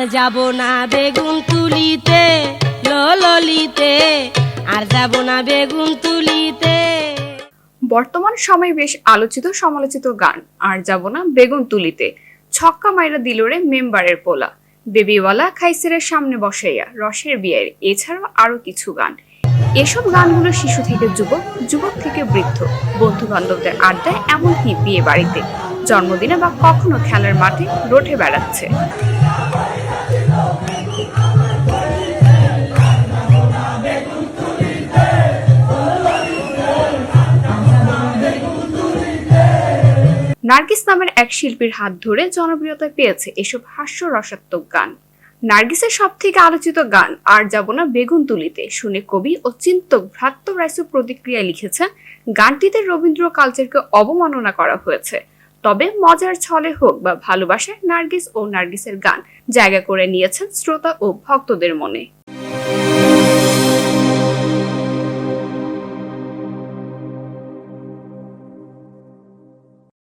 আর যাব না বেগুন তুলিতে ললিতে আর যাব না বেগুন তুলিতে। বর্তমান সময়ে বেশ আলোচিত, সমালোচিত গান। আর যাব না বেগুন তুলিতে। ছক্কা মাইরা দিলরে মেম্বারের পোলা। বেবিওয়ালা খাইসেরের সামনে বসাইয়া রসের বিয়ের এছাড়াও আরও কিছু গান। এসব গানগুলো শিশু থেকে যুবক যুবক থেকে বৃদ্ধ বন্ধু বান্ধবদের আড্ডায় এমনকি বিয়ে বাড়িতে জন্মদিনে বা কখনো খেলার মাঠে রোঠে বেড়াচ্ছে। নার্গিস নামের এক শিল্পীর হাত ধরে জনপ্রিয়তা পেয়েছে এসব হাস্য রসাত্মক গান। নার্গিসের সব থেকে আলোচিত গান, আর যাব না বেগুন তুলিতে, শুনে কবি ও চিন্তক ভ্রাত্য রাইসু প্রতিক্রিয়া লিখেছেন, গানটিতে রবীন্দ্র কালচারকে অবমাননা করা হয়েছে। তবে মজার ছলে হোক বা ভালোবাসায় নার্গিস ও নার্গিসের গান জায়গা করে নিয়েছেন শ্রোতা ও ভক্তদের মনে।